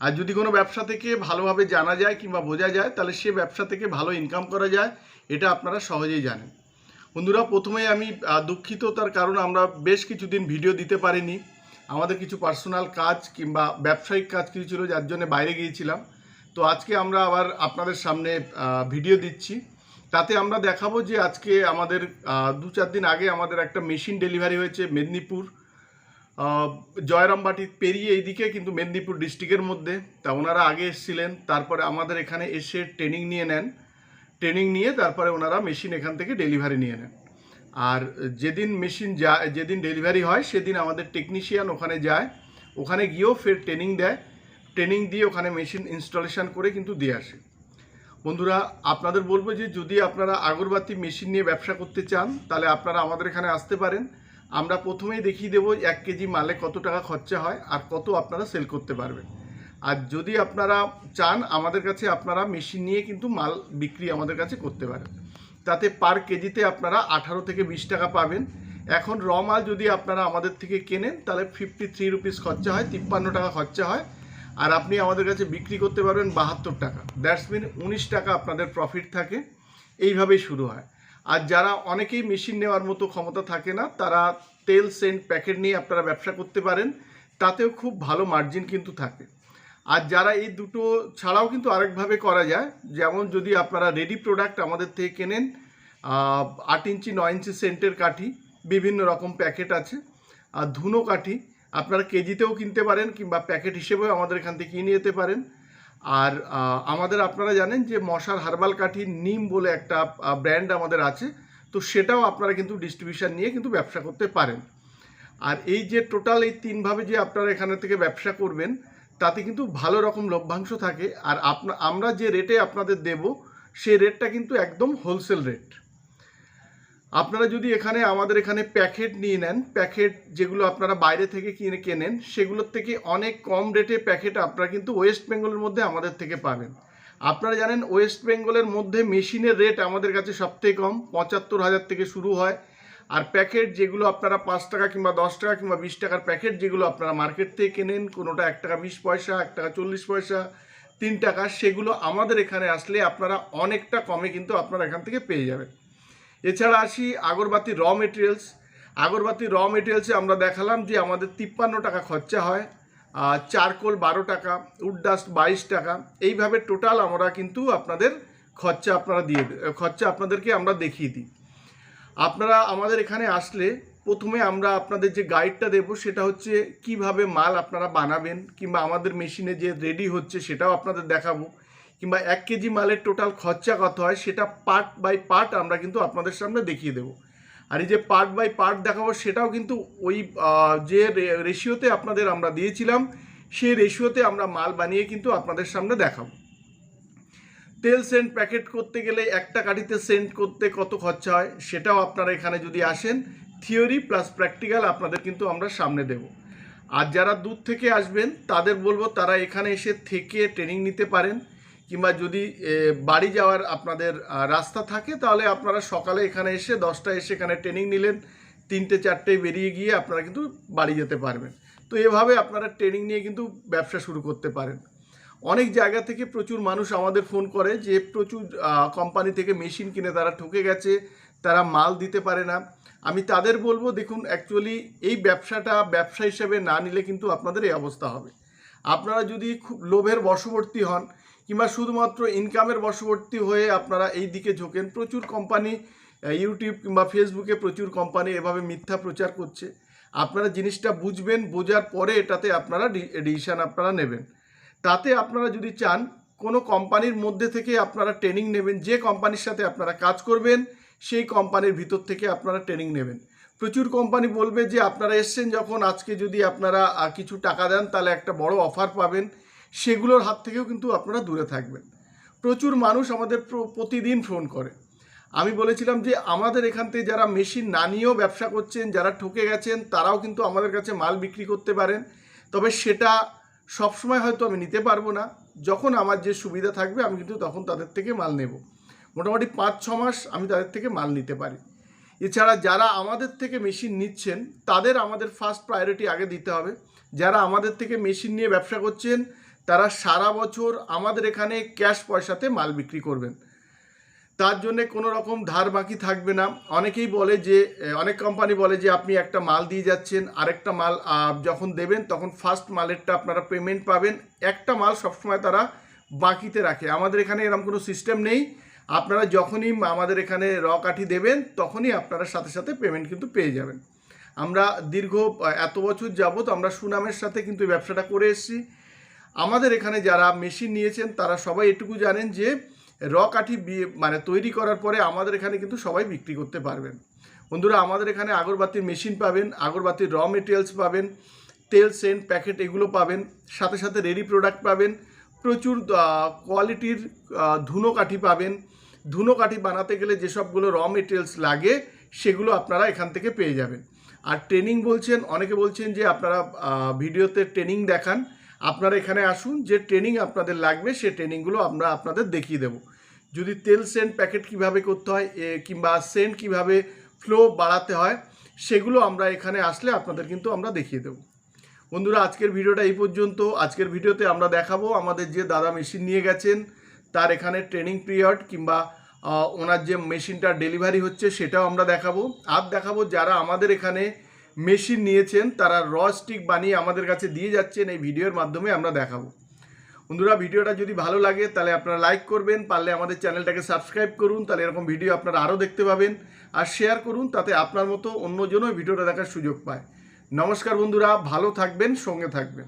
আর যদি কোনো ব্যবসা থেকে ভালোভাবে জানা যায় কিংবা বোঝা যায়, তাহলে সে ব্যবসা থেকে ভালো ইনকাম করা যায়, এটা আপনারা সহজেই জানেন। বন্ধুরা, প্রথমে আমি দুঃখিত তার কারণ আমরা বেশ কিছুদিন ভিডিও দিতে পারিনি। আমাদের কিছু পার্সোনাল কাজ কিংবা ব্যবসায়িক কাজ কিছু ছিল, যার জন্য বাইরে গিয়েছিলাম। তো আজকে আমরা আবার আপনাদের সামনে ভিডিও দিচ্ছি। তাতে আমরা দেখাবো যে আজকে আমাদের দু চার দিন আগে আমাদের একটা মেশিন ডেলিভারি হয়েছে মেদিনীপুর। জয়রামবাটি পেরিয়ে এইদিকে কিন্তু মেদিনীপুর ডিস্ট্রিক্টের মধ্যে। তা ওনারা আগে এসেছিলেন, তারপরে আমাদের এখানে এসে ট্রেনিং নিয়ে নেন। ট্রেনিং নিয়ে তারপরে ওনারা মেশিন এখান থেকে ডেলিভারি নিয়ে নেন। আর যেদিন মেশিন যায়, যেদিন ডেলিভারি হয়, সেদিন আমাদের টেকনিশিয়ান ওখানে যায়। ওখানে গিয়েও ফের ট্রেনিং দেয়। ট্রেনিং দিয়ে ওখানে মেশিন ইনস্টলেশন করে কিন্তু দিয়ে আসে। বন্ধুরা, আপনাদের বলব যে যদি আপনারা আগরবাতি মেশিন নিয়ে ব্যবসা করতে চান, তাহলে আপনারা আমাদের এখানে আসতে পারেন। আমরা প্রথমেই দেখিয়ে দেবো এক কেজি মালে কত টাকা খরচা হয় আর কত আপনারা সেল করতে পারবেন। আর যদি আপনারা চান, আমাদের কাছে আপনারা মেশিন নিয়ে কিন্তু মাল বিক্রি আমাদের কাছে করতে পারেন। তাতে পার কেজিতে আপনারা আঠারো থেকে বিশ টাকা পাবেন। এখন র মাল যদি আপনারা আমাদের থেকে কেনেন, তাহলে ফিফটি থ্রি রুপিস খরচা হয়, তিপ্পান্ন টাকা খরচা হয়। আর আপনি আমাদের কাছে বিক্রি করতে পারবেন বাহাত্তর টাকা। দ্যাটস মিন উনিশ টাকা আপনাদের প্রফিট থাকে। এইভাবেই শুরু হয়। আর যারা অনেকেই মেশিন নেওয়ার মতো ক্ষমতা থাকে না, তারা তেল সেন্ট প্যাকেট নিয়ে আপনারা ব্যবসা করতে পারেন, তাতেও খুব ভালো মার্জিন কিন্তু থাকে। আর যারা এই দুটো ছাড়াও কিন্তু আরেকভাবে করা যায়, যেমন যদি আপনারা রেডি প্রোডাক্ট আমাদের থেকে কেনেন আট ইঞ্চি, নয় ইঞ্চি সেন্টের কাঠি, বিভিন্ন রকম প্যাকেট আছে, আর ধুনো কাঠি, আপনারা কেজিতেও কিনতে পারেন কিংবা প্যাকেট হিসেবেও আমাদের এখান থেকে কিনে যেতে পারেন। আর আমাদের আপনারা জানেন যে মশার হার্বাল কাঠি নিম বলে একটা ব্র্যান্ড আমাদের আছে। তো সেটাও আপনারা কিন্তু ডিস্ট্রিবিউশন নিয়ে কিন্তু ব্যবসা করতে পারেন। আর এই যে টোটাল এই তিনভাবে যে আপনারা এখানে থেকে ব্যবসা করবেন, তাতে কিন্তু ভালো রকম লভ্যাংশ থাকে। আর আপনা, আমরা যে রেটে আপনাদের দেব সেই রেটটা কিন্তু একদম হোলসেল রেট আপনারা যদি এখানে আমাদের এখানে প্যাকেট নিয়ে নেন, প্যাকেট যেগুলো আপনারা বাইরে থেকে কিনে কেনেন, সেগুলোর থেকে অনেক কম রেটে প্যাকেট আপনারা কিন্তু ওয়েস্ট বেঙ্গলের মধ্যে আমাদের থেকে পাবেন। আপনারা জানেন ওয়েস্ট বেঙ্গলের মধ্যে মেশিনের রেট আমাদের কাছে সবথেকে কম, পঁচাত্তর হাজার থেকে শুরু হয়। আর প্যাকেট যেগুলো আপনারা পাঁচ টাকা কিংবা দশ টাকা কিংবা বিশ টাকার প্যাকেট যেগুলো আপনারা মার্কেট থেকে কেনেন, কোনোটা এক টাকা বিশ পয়সা, এক টাকা চল্লিশ পয়সা, তিন টাকা, সেগুলো আমাদের এখানে আসলে আপনারা অনেকটা কমে কিন্তু আপনারা এখান থেকে পেয়ে যাবেন। এছাড়া আসি আগরবাতি র মেটেরিয়ালস আগরবাতি র মেটেরিয়ালসে আমরা দেখালাম যে আমাদের তিপ্পান্ন টাকা খরচা হয় চারকোল বারো টাকা, উডডাস্ট বাইশ টাকা। এইভাবে টোটাল আমরা কিন্তু আপনাদের খরচা আপনারা দিয়ে খরচা আপনাদেরকে আমরা দেখিয়ে দিই। আপনারা আমাদের এখানে আসলে প্রথমে আমরা আপনাদের যে গাইডটা দেবো সেটা হচ্ছে কীভাবে মাল আপনারা বানাবেন, কিংবা আমাদের মেশিনে যে রেডি হচ্ছে সেটাও আপনাদের দেখাবো। কিংবা এক কেজি মালের টোটাল খরচা কত হয়, সেটা পার্ট বাই পার্ট আমরা কিন্তু আপনাদের সামনে দেখিয়ে দেবো। আর এই যে পার্ট বাই পার্ট দেখাবো, সেটাও কিন্তু ওই যে রেশিওতে আপনাদের আমরা দিয়েছিলাম, সেই রেশিওতে আমরা মাল বানিয়ে কিন্তু আপনাদের সামনে দেখাবো। তেল সেন্ট প্যাকেট করতে গেলে একটা কাঠিতে সেন্ট করতে কত খরচা হয়, সেটাও আপনারা এখানে যদি আসেন থিওরি প্লাস প্র্যাকটিক্যাল আপনাদের কিন্তু আমরা সামনে দেব। আর যারা দূর থেকে আসবেন, তাদের বলব তারা এখানে এসে থেকে ট্রেনিং নিতে পারেন। কিংবা যদি বাড়ি যাওয়ার আপনাদের রাস্তা থাকে, তাহলে আপনারা সকালে এখানে এসে দশটা এসে এখানে ট্রেনিং নিলেন। তিনটে চারটে বেরিয়ে গিয়ে আপনারা কিন্তু বাড়ি যেতে পারবেন। তো এভাবে আপনারা ট্রেনিং নিয়ে কিন্তু ব্যবসা শুরু করতে পারেন। অনেক জায়গা থেকে প্রচুর মানুষ আমাদের ফোন করে যে, প্রচুর কোম্পানি থেকে মেশিন কিনে তারা ঠকে গেছে, তারা মাল দিতে পারে না। আমি তাদের বলব, দেখুন অ্যাকচুয়ালি এই ব্যবসাটা ব্যবসা হিসেবে না নিলে কিন্তু আপনাদের এই অবস্থা হবে। আপনারা যদি খুব লোভের বশবর্তী হন কিংবা শুধুমাত্র ইনকামের বশবর্তী হয়ে আপনারা এই দিকে ঝোঁকেন। প্রচুর কোম্পানি ইউটিউব কিংবা ফেসবুকে প্রচুর কোম্পানি এভাবে মিথ্যা প্রচার করছে। আপনারা জিনিসটা বুঝবেন, বোঝার পরে এটাতে আপনারা ডিসিশন আপনারা নেবেন। তাতে আপনারা যদি চান, কোনো কোম্পানির মধ্যে থেকে আপনারা ট্রেনিং নেবেন, যে কোম্পানির সাথে আপনারা কাজ করবেন, সেই কোম্পানির ভিতর থেকে আপনারা ট্রেনিং নেবেন। প্রচুর কোম্পানি বলবে যে, আপনারা এসছেন যখন, আজকে যদি আপনারা কিছু টাকা দেন, তাহলে একটা বড় অফার পাবেন। সেগুলোর হাত থেকেও কিন্তু আপনারা দূরে থাকবেন। প্রচুর মানুষ আমাদের প্রতিদিন ফোন করে। আমি বলেছিলাম যে আমাদের এখান থেকে যারা মেশিন না নিয়েও ব্যবসা করছেন, যারা ঠকে গেছেন, তারাও কিন্তু আমাদের কাছে মাল বিক্রি করতে পারেন। তবে সেটা সবসময় হয়তো আমি নিতে পারব না। যখন আমার যে সুবিধা থাকবে, আমি কিন্তু তখন তাদের থেকে মাল নেব। মোটামুটি পাঁচ, ছ মাস আমি তাদের থেকে মাল নিতে পারি। এছাড়া যারা আমাদের থেকে মেশিন নিচ্ছেন, তাদের আমাদের ফার্স্ট প্রায়োরিটি আগে দিতে হবে। যারা আমাদের থেকে মেশিন নিয়ে ব্যবসা করছেন তারা সারা বছর আমাদের এখানে ক্যাশ পয়সাতে মাল বিক্রি করবেন। তার জন্যে কোনো রকম ধার বাকি থাকবে না। অনেকেই বলে যে, অনেক কোম্পানি বলে যে, আপনি একটা মাল দিয়ে যাচ্ছেন, আরেকটা মাল যখন দেবেন তখন ফার্স্ট মালেরটা আপনারা পেমেন্ট পাবেন। একটা মাল সবসময় তারা বাকিতে রাখে। আমাদের এখানে এরকম কোনো সিস্টেম নেই। আপনারা যখনই আমাদের এখানে র কাঠি দেবেন, তখনই আপনারা সাথে সাথে পেমেন্ট কিন্তু পেয়ে যাবেন। আমরা দীর্ঘ, এত বছর যাবত আমরা সুনামের সাথে কিন্তু ব্যবসাটা করে এসেছি। আমাদের এখানে যারা মেশিন নিয়েছেন, তারা সবাই এটুকু জানেন যে র কাঠি মানে তৈরি করার পরে আমাদের এখানে কিন্তু সবাই বিক্রি করতে পারবেন। বন্ধুরা, আমাদের এখানে আগরবাতির মেশিন পাবেন, আগরবাতির র মেটেরিয়ালস পাবেন, তেল, সেন্ট, প্যাকেট এগুলো পাবেন, সাথে সাথে রেডি প্রোডাক্ট পাবেন, প্রচুর কোয়ালিটির ধুনো কাঠি পাবেন। ধুনো কাঠি বানাতে গেলে যেসবগুলো র মেটেরিয়ালস লাগে, সেগুলো আপনারা এখান থেকে পেয়ে যাবেন। আর ট্রেনিং বলছেন, অনেকে বলছেন যে আপনারা ভিডিওতে ট্রেনিং দেখান আপনারা এখানে আসুন, যে ট্রেনিং আপনাদের লাগবে, সে ট্রেনিংগুলো আমরা আপনাদের দেখিয়ে দেব। যদি তেল সেন্ট প্যাকেট কীভাবে করতে হয় কিংবা সেন্ট কীভাবে ফ্লো বাড়াতে হয়, সেগুলো আমরা এখানে আসলে আপনাদের কিন্তু আমরা দেখিয়ে দেবো। বন্ধুরা, আজকের ভিডিওটা এই পর্যন্ত। আজকের ভিডিওতে আমরা দেখাবো আমাদের যে দাদা মেশিন নিয়ে গেছেন, তার এখানে ট্রেনিং পিরিয়ড কিংবা ওনার যে মেশিনটা ডেলিভারি হচ্ছে, সেটাও আমরা দেখাবো। আর দেখাবো যারা আমাদের এখানে মেশিন নিয়েছেন, তারা র স্টিক বানিয়ে আমাদের কাছে দিয়ে যাচ্ছেন এই ভিডিওর মাধ্যমে আমরা দেখাবো। বন্ধুরা, ভিডিওটা যদি ভালো লাগে, তাহলে আপনারা লাইক করবেন, পারলে আমাদের চ্যানেলটাকে সাবস্ক্রাইব করুন, তাহলে এরকম ভিডিও আপনারা আরও দেখতে পাবেন, আর শেয়ার করুন, তাতে আপনার মতো অন্যজনও ভিডিওটা দেখার সুযোগ পায়। নমস্কার বন্ধুরা, ভালো থাকবেন, সঙ্গে থাকবেন।